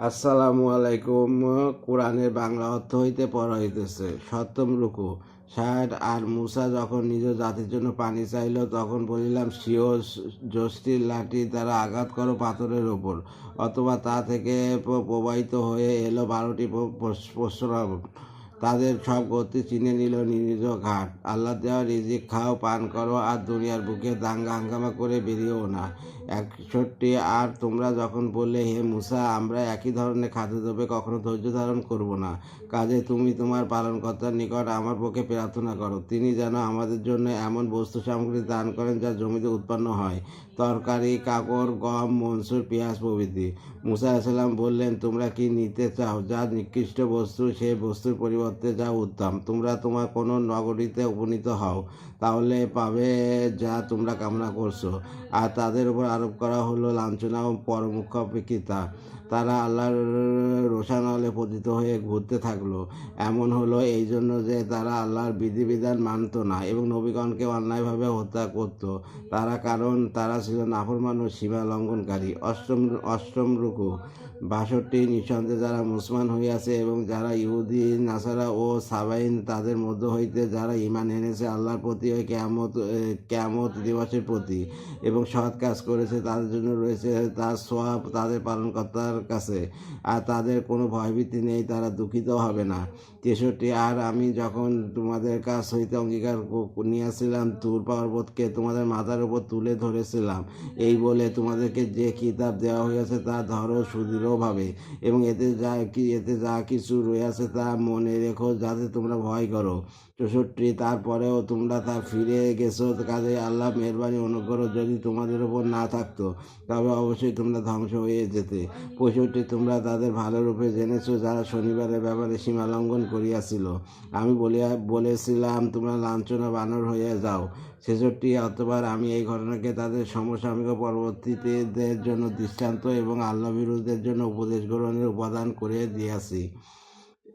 আসসালামু আলাইকুম কোরআনের বাংলা অর্থ হইতে পড়া হইতেছে। সপ্তম রুকু। শাহেদ আর মুসা যখন নিজ জাতির জন্য পানি চাইল, তখন বলিলাম শিও জষ্টির লাঠি দ্বারা আঘাত করো পাথরের ওপর অথবা তা থেকে প্রবাহিত হয়ে এলো বারোটি প- পস- প্রস্রাব তাদের সব গতি চিনে নিল নিজ ঘাট। আল্লাহ দেওয়া রিজিক খাও, পান করো আর দুনিয়ার বুকে দাঙ্গা হাঙ্গামা করে বেরিয়েও না। একষট্টি, আর তোমরা যখন বললে, হে মুসা, আমরা একই ধরনের খাদ্য দ্রব্যে কখনো ধৈর্য ধারণ করব না। কাজে তুমি তোমার পালনকর্তার নিকট আমার পক্ষে প্রার্থনা করো। তিনি যেন আমাদের জন্য এমন বস্তু সামগ্রী দান করেন যা জমিতে উৎপন্ন হয়। তরকারি কাপড় গম, মনসুর, পেঁয়াজ প্রভৃতি। মুসা আলাইসাল্লাম বললেন, তোমরা কি নিতে চাও? যা নিকৃষ্ট বস্তু সেই বস্তুর পরিবর্তে যা উত্তম। তোমরা তোমার কোনো নগরীতে উপনীত হও, তাহলে পাবে যা তোমরা কামনা করছ। আর তাদের উপর আরোপ করা হলো লাঞ্ছনা ও পরমুখ্য অপেক্ষিতা তারা আল্লাহর রোশানলে পতিত হয়ে ঘুরতে থাকল। এমন হলো এই জন্য যে তারা আল্লাহর বিধিবিধান মানত না এবং নবীগণকে অন্যায়ভাবে হত্যা করত। তারা কারণ, তারা ছিল নাফরমান ও সীমা লঙ্ঘনকারী অষ্টম অষ্টম রুকু। বাষট্টি নিঃসন্দেহে যারা মুসলমান হইয়াছে এবং যারা ইহুদি, নাসারা ও সাবাইন তাদের মধ্য হইতে যারা ইমান এনেছে আল্লাহর প্রতি ওই ক্যামত ক্যামত দিবসের প্রতি এবং সৎ কাজ করেছে, তাদের জন্য রয়েছে তার সোয়াব তাদের পালনকর্তার কাছে। আর তাদের কোনো ভয়ভীতি নেই, তারা দুঃখিত হবে না। তেষট্টি, আর আমি যখন তোমাদের কাছ হইতে অঙ্গীকার নিয়েছিলাম তুর পর্বতকে তোমাদের মাথার উপর তুলে ধরেছিলাম। এই বলে তোমাদেরকে যে কিতাব দেওয়া হয়েছে তা ধরো সুদৃঢ়ভাবে এবং এতে যা কি, এতে যা কিছু রয়েছে তা মনে রেখো যাতে তোমরা ভয় করো। চৌষট্টি, তারপরেও তোমরা তা ফিরে গেছো কাজে আল্লাহ মেহরবানি অনুগ্রহ যদি তোমাদের ওপর না থাকতো, তবে অবশ্যই তোমরা ধ্বংস হয়ে যেতে। পঁয়ষট্টি, তোমরা তাদের ভালোরূপে জেনেছো যারা শনিবারের ব্যাপারে সীমা লঙ্ঘন করিয়াছিল। আমি বলিয়া, বলেছিলাম, তোমরা লাঞ্ছনা বানর হয়ে যাও। ছেষট্টি অতবার আমি এই ঘটনাকে তাদের সমসাময়িক পরবর্তীদের জন্য দৃষ্টান্ত এবং আল্লাহ বিরুদ্ধের জন্য উপদেশ গ্রহণের উপাদান করে দিয়াছি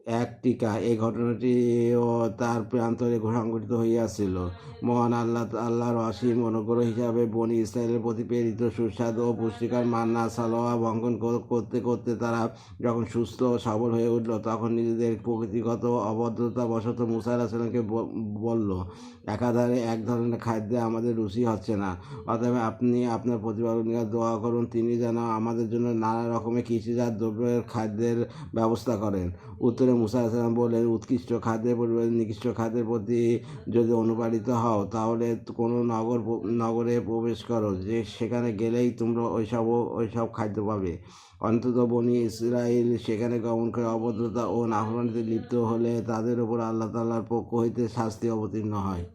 এক টিকা। এই ঘটনাটিও তার প্রান্তরে সংঘটিত হইয়াছিল। মহান আল্লাহ, আল্লাহর অসীম অনুগ্রহ হিসাবে বনি ইসরায়েলের প্রতি প্রেরিত, সুস্বাদু ও পুষ্টিকার মান্না, সালোয়া কর- করতে করতে তারা যখন সুস্থ ও সবল হয়ে উঠল, তখন নিজেদের প্রকৃতিগত অভদ্রতা বশত মুসা আলাহিসাল্লামকে বলল, একাধারে এক ধরনের খাদ্যে আমাদের রুচি হচ্ছে না। অতএব আপনি আপনার প্রতিপালনীয় দোয়া করুন, তিনি যেন আমাদের জন্য নানা রকমের কৃষিজাত দ্রব্যের খাদ্যের ব্যবস্থা করেন। উত্তরে মুসা বললেন, উৎকৃষ্ট খাদ্যের পরিবর্তে নিকৃষ্ট খাদ্যের প্রতি যদি অনুপ্রাণিত হও, তাহলে কোনো নগর নগরে প্রবেশ করো, যে সেখানে গেলেই তোমরা ওইসব ওইসব খাদ্য পাবে অন্তত বনি ইসরায়েল সেখানে গমন করে অভদ্রতা ও নাফরমানিতে লিপ্ত হলে তাদের উপর আল্লাহ তাল্লাহর পক্ষ হইতে শাস্তি অবতীর্ণ হয়।